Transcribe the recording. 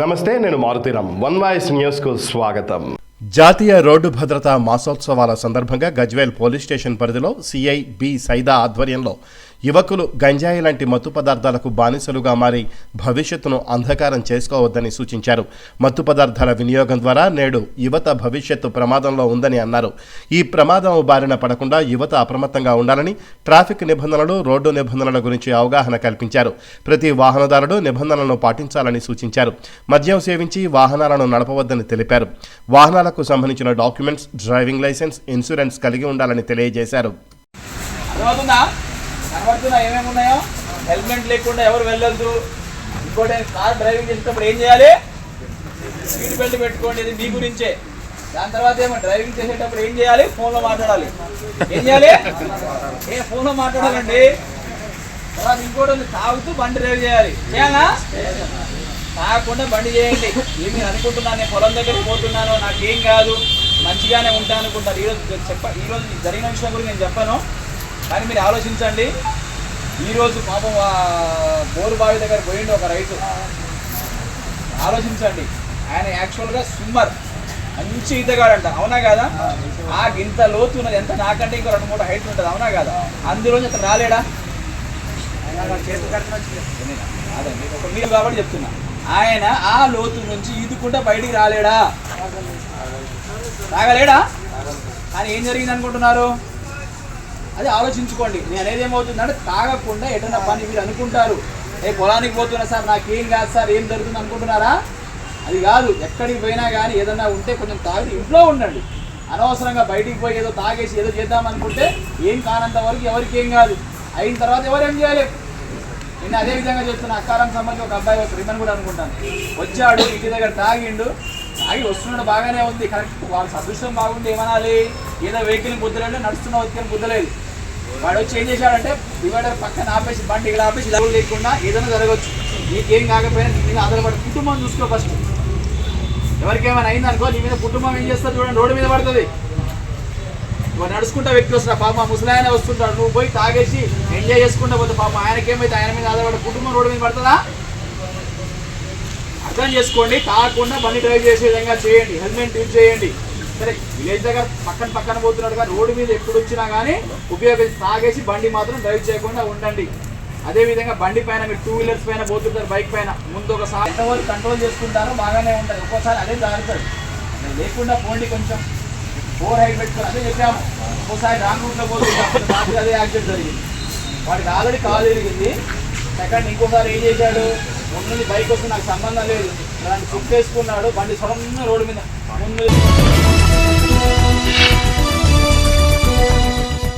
నమస్తే నేను Maruthi Ram one voice న్యూస్కు స్వాగతం. జాతీయ రోడ్డు భద్రతా మాసోత్సవాల సందర్భంగా గజ్వేల్ పోలీస్ స్టేషన్ పరిధిలో సిఐ బి సైదా ఆధ్వర్యంలో యువకులు గంజాయి లాంటి మత్తు పదార్థాలకు బానిసలుగా మారి భవిష్యత్తును అంధకారం చేసుకోవద్దని సూచించారు. మత్తు పదార్థాల వినియోగం ద్వారా నేడు యువత భవిష్యత్తు ప్రమాదంలో ఉందని అన్నారు. ఈ ప్రమాదం బారిన పడకుండా యువత అప్రమత్తంగా ఉండాలని ట్రాఫిక్ నిబంధనలు రోడ్డు నిబంధనల గురించి అవగాహన కల్పించారు. ప్రతి వాహనదారుడు నిబంధనలను పాటించాలని సూచించారు. మద్యం సేవించి వాహనాలను నడపవద్దని తెలిపారు. వాహనాలకు సంబంధించిన డాక్యుమెంట్స్ డ్రైవింగ్ లైసెన్స్ ఇన్సూరెన్స్ కలిగి ఉండాలని తెలియజేశారు. కనబడుతున్నా ఏమేమి ఉన్నాయో? హెల్మెట్ లేకుండా ఎవరు వెళ్ళొద్దు. ఇంకోటి కార్ డ్రైవింగ్ చేసేటప్పుడు ఏం చేయాలి? సీట్ బెల్ట్ పెట్టుకోండి ఇది మీ గురించే. దాని తర్వాత ఏమో డ్రైవింగ్ చేసేటప్పుడు ఏం చేయాలి? ఫోన్లో మాట్లాడాలి. ఏం చేయాలి? ఏ ఫోన్లో మాట్లాడాలండి? తర్వాత ఇంకోటి ఉంది తాగుతూ బండి డ్రైవ్ చేయాలి. చేయాలా? తాగకుండా బండి చేయండి. ఏమి నేను అనుకుంటున్నాను నేను పొలం దగ్గరికి పోతున్నాను నాకేం కాదు. మంచిగానే ఉంటాను అనుకుంటారు ఈరోజు చెప్ప ఈరోజు జరిగిన విషయం గురించి నేను చెప్పాను. కానీ మీరు ఆలోచించండి. ఈరోజు పాపం బోరు బావి దగ్గర పోయిండు ఒక రైతు. ఆలోచించండి. ఆయన యాక్చువల్గా స్విమ్మర్ మంచి ఈతగాడంట. అవునా కదా? ఆ గింత లోతు ఉన్నది. ఎంత నాకంటే ఇంకో రెండు మూడు హైట్ ఉంటుంది. అవునా కదా? అందులోంచి అతను రాలేడా? అదండి ఒక మీరు కాబట్టి చెప్తున్నా. ఆయన ఆ లోతు నుంచి ఈదుకుంటా బయటికి రాలేడా? రాగలేడా? కానీ ఏం జరిగింది అనుకుంటున్నారు అది ఆలోచించుకోండి. నేను అనేది ఏమవుతుందంటే తాగకుండా ఎటన్నా పని మీరు అనుకుంటారు. ఏ పొలానికి పోతున్నా సార్ నాకేం కాదు సార్ ఏం జరుగుతుంది అనుకుంటున్నారా? అది కాదు. ఎక్కడికి పోయినా కానీ ఏదన్నా ఉంటే కొంచెం తాగి ఇంట్లో ఉండండి. అనవసరంగా బయటికి పోయి ఏదో తాగేసి ఏదో చేద్దాం అనుకుంటే ఏం కానంత వరకు ఎవరికి ఏం కాదు. అయిన తర్వాత ఎవరు ఏం నేను అదే విధంగా చెప్తున్నా అక్కారం సంబంధించి ఒక అబ్బాయి ఒక రిమన్ కూడా అనుకుంటాను. వచ్చాడు ఇంటి దగ్గర తాగిండు. తాగి వస్తున్నాడు బాగానే ఉంది. కరెక్ట్ వాళ్ళ సదృష్టం బాగుంది ఏమనాలి? ఏదో వెహికల్ బుద్ధలేదు నడుస్తున్న వెహికల్ బుద్ధలేదు. వాడు వచ్చి ఏం చేశాడంటే డివైడర్ పక్కన ఆపేసి బండి ఇక్కడ ఆపేసి ఇలా లేకుండా ఏదైనా జరగవచ్చు. నీకేం కాకపోయినా నీ మీద ఆధారపడి కుటుంబం చూసుకో ఫస్ట్. ఎవరికేమైనా అయిందనుకో నీ మీద కుటుంబం ఏం చేస్తారు చూడండి రోడ్డు మీద పడుతుంది. వాడు నడుచుకుంటా వ్యక్తి వస్తున్నా పాప ముసలాయన వస్తుంటాడు. నువ్వు పోయి తాగేసి ఎంజాయ్ చేసుకుంటా పోతే పాప ఆయనకేమైతే ఆయన మీద ఆధారపడి కుటుంబం రోడ్డు మీద పడుతుందా? అర్థం చేసుకోండి తాగకుండా బండి డ్రైవ్ చేసే విధంగా చేయండి. హెల్మెట్ యూజ్ చేయండి. సరే విలేజ్ దగ్గర పక్కన పక్కన పోతున్నాడు కానీ రోడ్డు మీద ఎప్పుడు వచ్చినా కానీ ఉపయోగించి తాగేసి బండి మాత్రం డ్రైవ్ చేయకుండా ఉండండి. అదే విధంగా బండి పైన మీరు టూ వీలర్స్ పైన పోతుంటారు బైక్ పైన. ముందు ఒకసారి ఎంతవరకు కంట్రోల్ చేసుకుంటారో బాగానే ఉంటుంది ఒక్కోసారి అదే జారుతాడు లేకుండా పోండి కొంచెం. ఫోర్ హైట్ పెట్టుకొని అదే చెప్పాము. ఒక్కోసారి రాంగ్ రూట్లో పోతుంటాం అదే యాక్సిడెంట్ జరిగింది. వాడికి ఆల్రెడీ కాలు జరిగింది సెకండ్ ఇంకోసారి ఏం చేశాడు? ముందు బైక్ వస్తే నాకు సంబంధం లేదు. దాన్ని చుట్టేసుకున్నాడు బండి సడన్ రోడ్డు మీద. ముందు